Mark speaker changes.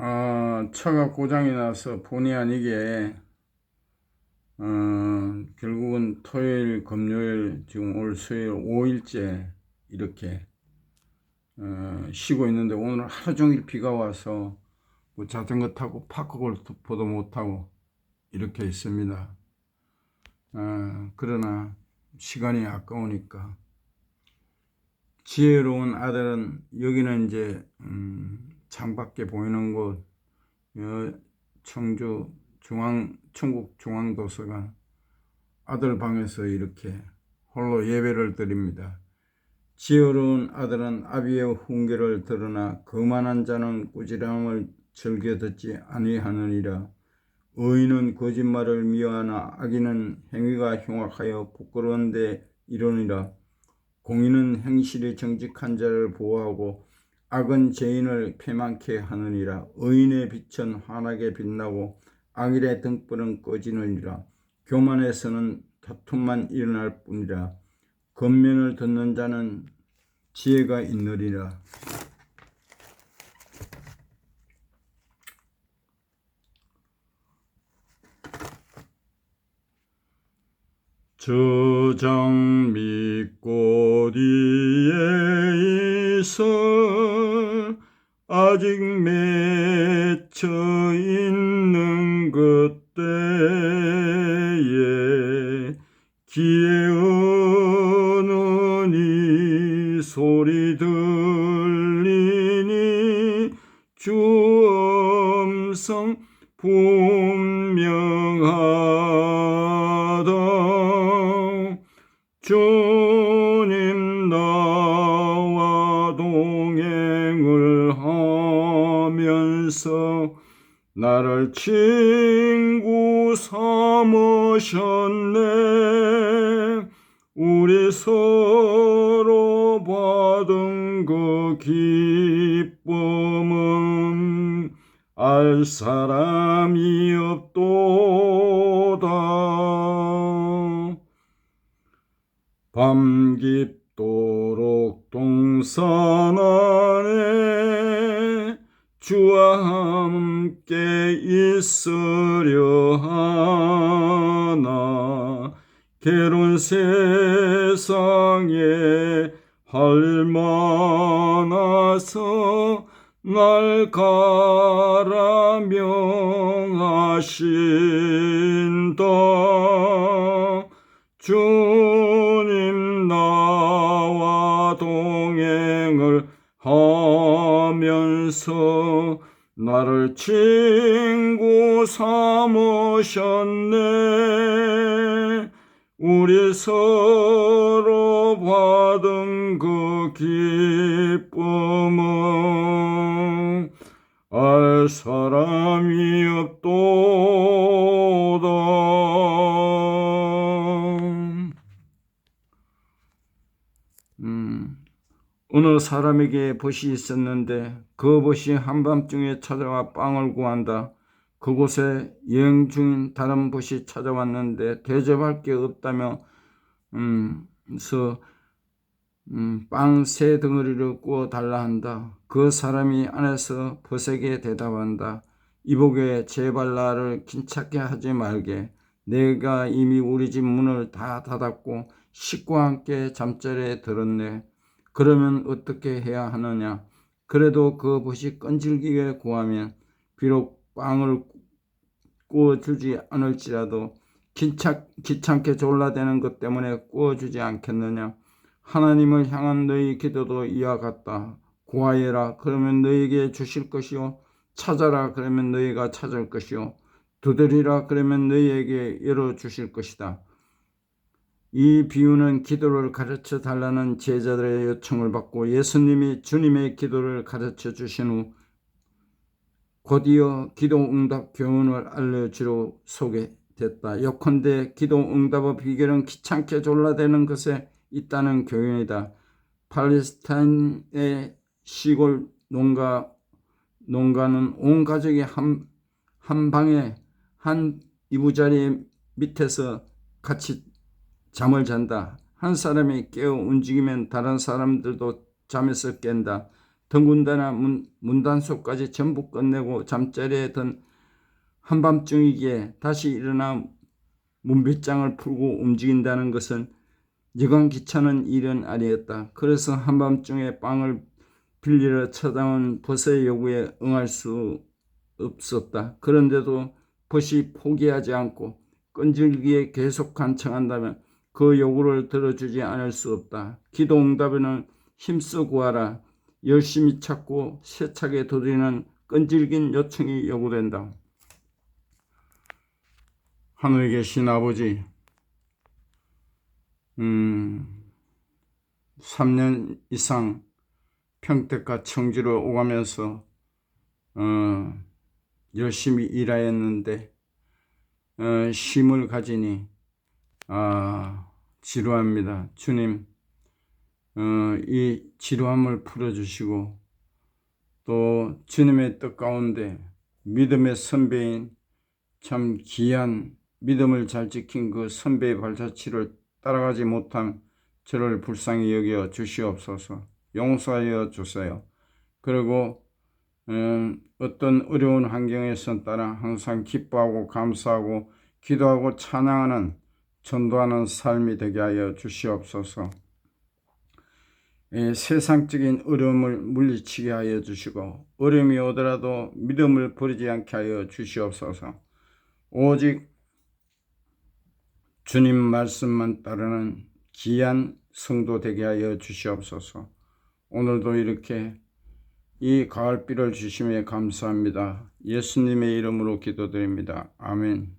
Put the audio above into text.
Speaker 1: 어, 차가 고장이 나서 본의 아니게 어, 결국은 토요일, 금요일, 지금 올 수요일 5일째 이렇게 어, 쉬고 있는데 오늘 하루 종일 비가 와서 뭐 자전거 타고 파크골프도 못 타고 이렇게 있습니다. 어, 그러나 시간이 아까우니까 지혜로운 아들은 여기는 이제 음, 창밖에 보이는 곳 여, 청주 중앙 청국 중앙도서관 아들 방에서 이렇게 홀로 예배를 드립니다. 지혜로운 아들은 아비의 훈계를 드러나 거만한 자는 꾸지람을 즐겨 듣지 아니하느니라. 의인은 거짓말을 미워하나 악인은 행위가 흉악하여 부끄러운데 이르니라. 공인은 행실이 정직한 자를 보호하고 악은 죄인을 패망케 하느니라. 의인의 빛은 환하게 빛나고 악인의 등불은 꺼지느니라. 교만에서는 다툼만 일어날 뿐이라. 겉면을 듣는 자는 지혜가 있느리라. 저장 밑꽃 위에 있어 아직 맺혀 있는 그때에 귀에 오는 이 소리 들리니 주 음성 분명하다 주 나를 친구 삼으셨네. 우리 서로 받은 그 기쁨은 알 사람이 없도다. 밤 깊도록 동산 안에 주와 함께 있으려 하나. 괴로운 세상에 할 많아서 날 가라 명하신다. 주님 나와 동행을 하면 서 나를 친구 삼으셨네 우리 서로 받은 그 기쁨은 알 사람이 없도다. 음, 어느 사람에게 벗이 있었는데 그 벗이 한밤중에 찾아와 빵을 구한다. 그곳에 여행 중인 다른 벗이 찾아왔는데 대접할 게 없다며 음, 서 음, 빵 세 덩어리를 구워 달라 한다. 그 사람이 안에서 벗에게 대답한다. 이보게 제발 나를 긴찮게 하지 말게. 내가 이미 우리 집 문을 다 닫았고 식구와 함께 잠자리에 들었네. 그러면 어떻게 해야 하느냐? 그래도 그 벗이 끈질기게 구하면 비록 빵을 구워주지 않을지라도 귀찮, 귀찮게 졸라대는 것 때문에 구워주지 않겠느냐? 하나님을 향한 너희 기도도 이와 같다. 구하여라 그러면 너희에게 주실 것이요 찾아라 그러면 너희가 찾을 것이요 두드리라 그러면 너희에게 열어 주실 것이다. 이 비유는 기도를 가르쳐 달라는 제자들의 요청을 받고 예수님이 주님의 기도를 가르쳐 주신 후 곧이어 기도 응답 교훈을 알려주러 소개됐다. 요컨대 기도 응답의 비결은 귀찮게 졸라대는 것에 있다는 교훈이다. 팔레스타인의 시골 농가 농가는 온 가족이 한, 한 방에 한 이부자리 밑에서 같이 잠을 잔다. 한 사람이 깨어 움직이면 다른 사람들도 잠에서 깬다. 더군다나 문, 문단속까지 전부 끝내고 잠자리에 든 한밤중이기에 다시 일어나 문빗장을 풀고 움직인다는 것은 여간 귀찮은 일은 아니었다. 그래서 한밤중에 빵을 빌리러 찾아온 벗의 요구에 응할 수 없었다. 그런데도 벗이 포기하지 않고 끈질기게 계속 간청한다면 그 요구를 들어주지 않을 수 없다. 기도 응답에는 힘써 구하라. 열심히 찾고 세차게 도드리는 끈질긴 요청이 요구된다. 하늘에 계신 아버지, 음, 3년 이상 평택과 청주로 오가면서 어, 열심히 일하였는데 어, 쉼을 가지니 아, 지루합니다. 주님, 어, 이 지루함을 풀어주시고 또 주님의 뜻 가운데 믿음의 선배인 참 귀한 믿음을 잘 지킨 그 선배의 발자취를 따라가지 못한 저를 불쌍히 여겨 주시옵소서 용서하여 주세요. 그리고 음, 어떤 어려운 환경에선 따라 항상 기뻐하고 감사하고 기도하고 찬양하는 전도하는 삶이 되게 하여 주시옵소서. 예, 세상적인 어려움을 물리치게 하여 주시고 어려움이 오더라도 믿음을 버리지 않게 하여 주시옵소서. 오직 주님 말씀만 따르는 귀한 성도 되게 하여 주시옵소서. 오늘도 이렇게 이 가을비를 주심에 감사합니다. 예수님의 이름으로 기도드립니다. 아멘.